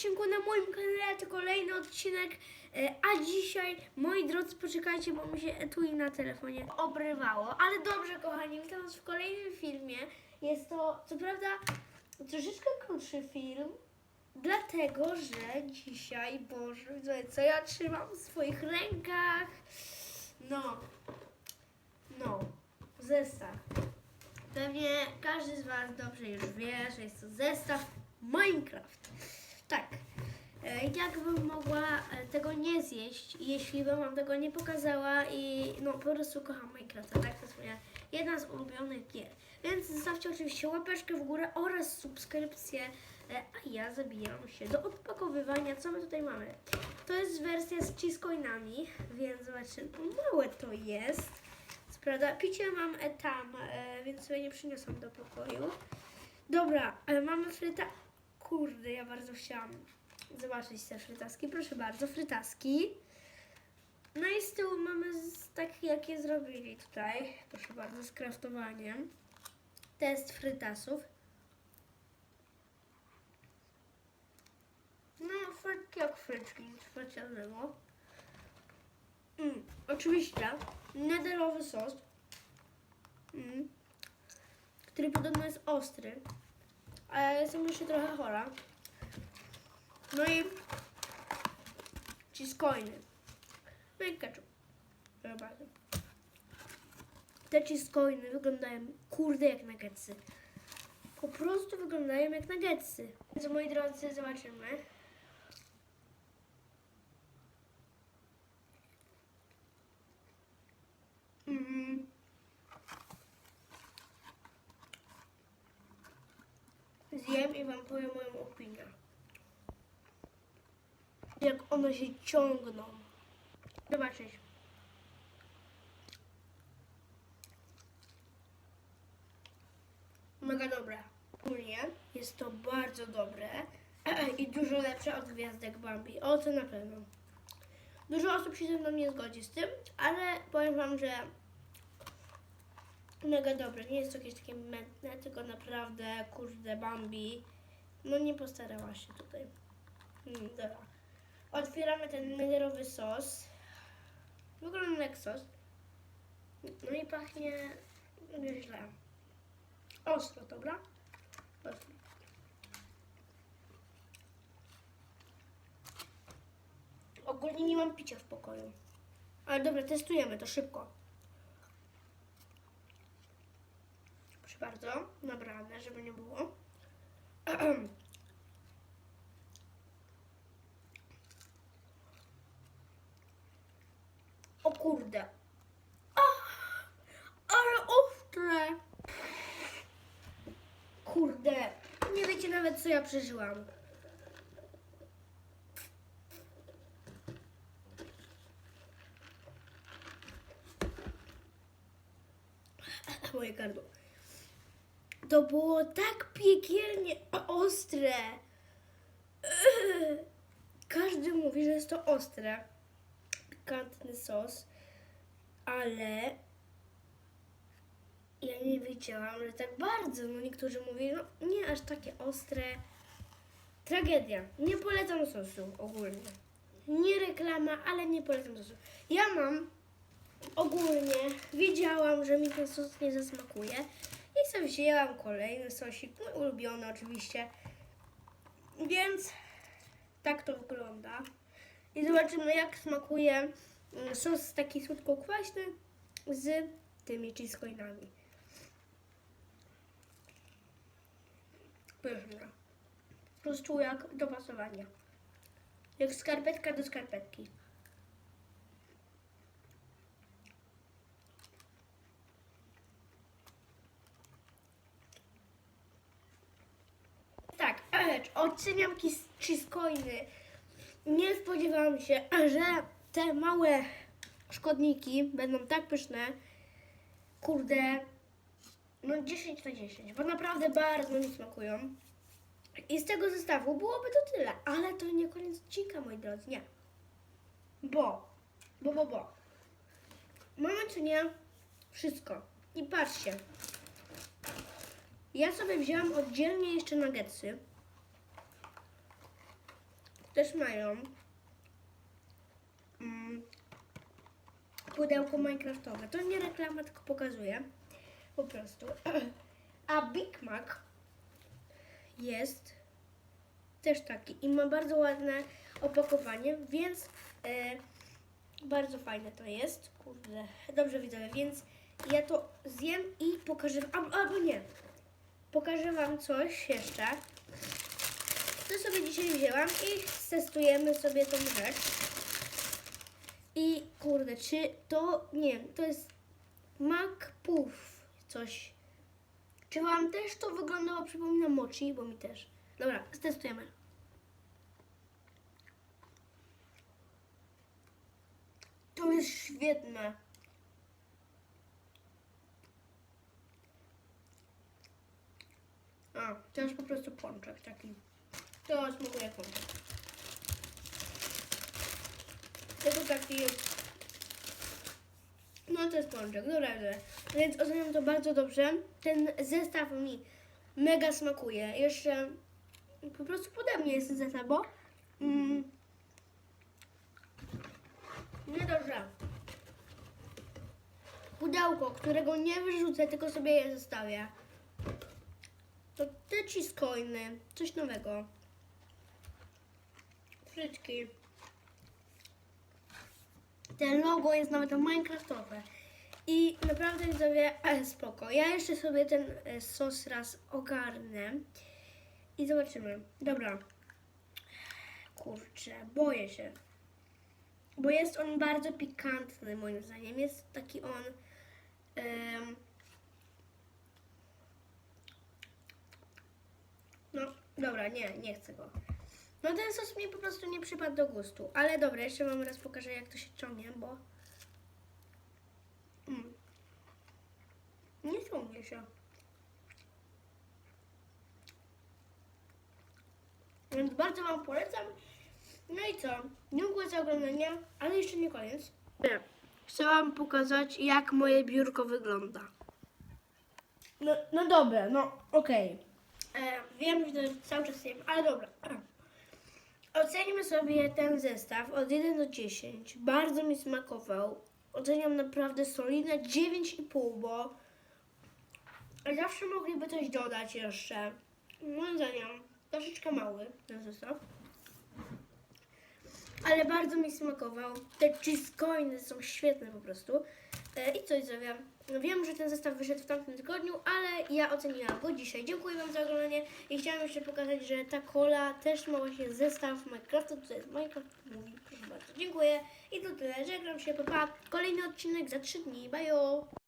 odcinku na moim kanale, to kolejny odcinek, e, a dzisiaj, moi drodzy, poczekajcie, bo mi się etui na telefonie obrywało, ale dobrze, kochani, witam was w kolejnym filmie. Jest to, co prawda, troszeczkę krótszy film, dlatego, że dzisiaj, Boże, widzowie, co ja trzymam w swoich rękach? No, no, zestaw. Pewnie każdy z Was dobrze już wie, że jest to zestaw Minecraft. Jakbym mogła e, tego nie zjeść, jeśli bym Wam tego nie pokazała i no po prostu kocham Minecrafta, tak? To jest moja jedna z ulubionych gier. Więc zostawcie oczywiście łapeczkę w górę oraz subskrypcję, e, a ja zabijam się do odpakowywania. Co my tutaj mamy? To jest wersja z cheesecoinami, więc zobaczcie, małe to jest. Co prawda, picie mam e, tam, więc sobie nie przyniosłam do pokoju. Dobra, mamy fryta. Kurde, ja bardzo chciałam zobaczyć te frytaski. Proszę bardzo, frytaski. No i z tyłu mamy z, takie, jakie zrobili tutaj. Proszę bardzo, z kraftowaniem. Test frytasów. No, frytki jak frytki, nic specjalnego. Mm, oczywiście nederowy sos, mm, który podobno jest ostry, a ja jestem jeszcze trochę chora. No i cheesecoiny. No i ketchup. Bardzo. Te cheesecoiny wyglądają kurde jak nuggetsy. Po prostu wyglądają jak nuggetsy. Więc moi drodzy, zobaczymy. Mm. Zjem i wam powiem moją opinię. Jak one się ciągną. Zobaczyć. Mega dobre. Ogólnie jest to bardzo dobre i dużo lepsze od gwiazdek Bambi. O, to na pewno. Dużo osób się ze mną nie zgodzi z tym, ale powiem wam, że mega dobre. Nie jest to jakieś takie mętne, tylko naprawdę, kurde, Bambi. No nie postarała się tutaj. Mm, dobra. Otwieramy ten nederowy sos. Wygląda jak sos. No i pachnie nieźle. Ostro, dobra? Ostro. Ogólnie nie mam picia w pokoju. Ale dobra, testujemy to szybko. Proszę bardzo, nabrane, żeby nie było. kurde. Ale ostre. Kurde. Nie wiecie nawet, co ja przeżyłam. Moje gardło. To było tak piekielnie ostre. Każdy mówi, że jest to ostre. Pikantny sos. Ale ja nie wiedziałam, że tak bardzo. No niektórzy mówili, no nie aż takie ostre. Tragedia. Nie polecam sosu ogólnie. Nie reklama, ale nie polecam sosu. Ja mam ogólnie, wiedziałam, że mi ten sos nie zasmakuje. I sobie wzięłam kolejny sosik, mój ulubiony oczywiście. Więc tak to wygląda. I zobaczymy, jak smakuje mm, sos taki słodko-kwaśny z tymi cheesecoinami. Pyszne. Po prostu jak do pasowania. Jak skarpetka do skarpetki. Tak, oceniam cheesecoiny. Nie spodziewałam się, że te małe szkodniki będą tak pyszne. Kurde, no 10 na 10, bo naprawdę bardzo mi smakują. I z tego zestawu byłoby to tyle, ale to nie koniec odcinka, moi drodzy, nie. Bo, bo, bo, bo. Mamy czy nie wszystko. I patrzcie. Ja sobie wzięłam oddzielnie jeszcze nuggetsy. Też mają mm, pudełko minecraftowe. To nie reklama, tylko pokazuje. Po prostu. A Big Mac jest też taki i ma bardzo ładne opakowanie, więc e, bardzo fajne to jest. Kurde, dobrze widzowie, więc ja to zjem i pokażę, albo nie. Pokażę Wam coś jeszcze. To sobie dzisiaj wzięłam i testujemy sobie tą rzecz. I kurde, czy to, nie wiem, to jest Mac Puff, coś. Czy Wam też to wyglądało, przypomina mochi, bo mi też. Dobra, testujemy. To jest świetne. A, to jest po prostu pączek taki. To smakuje pączek. Tylko taki... No to jest pączek, dobra. Więc oceniam to bardzo dobrze. Ten zestaw mi mega smakuje. Jeszcze po prostu pode mnie jest ten zestaw, bo... Mm, nie dobrze. Pudełko, którego nie wyrzucę, tylko sobie je zostawię. To te coiny, coś nowego. Frytki. Te logo jest nawet minecraftowe. I naprawdę widzowie, ale spoko. Ja jeszcze sobie ten e, sos raz ogarnę. I zobaczymy. Dobra. Kurczę, boję się. Bo jest on bardzo pikantny moim zdaniem. Jest taki on... em, No, dobra, nie, nie chcę go. No ten sos mi po prostu nie przypadł do gustu. Ale dobra, jeszcze wam raz pokażę jak to się ciągnie, bo... Mm. Nie ciągnie się. Więc bardzo wam polecam. No i co? Dziękuję za oglądanie, ale jeszcze nie koniec. Chcę wam pokazać jak moje biurko wygląda. No, no dobra, no okej. E, Wiem, że cały czas wiem, ale dobra. Ocenimy sobie ten zestaw od 1 do 10. Bardzo mi smakował. Oceniam naprawdę solidne 9,5, bo zawsze mogliby coś dodać jeszcze. Moim zdaniem troszeczkę mały ten zestaw. Ale bardzo mi smakował. Te cheese coiny są świetne po prostu. E, I coś zrobię. Wiem, że ten zestaw wyszedł w tamtym tygodniu, ale ja oceniłam go dzisiaj. Dziękuję Wam za oglądanie i chciałam jeszcze pokazać, że ta kola też ma właśnie zestaw Minecrafta. Tutaj jest Minecraft mówi, proszę bardzo. Dziękuję i to tyle. Żegnam się, pa, pa. Kolejny odcinek za 3 dni. Bajo!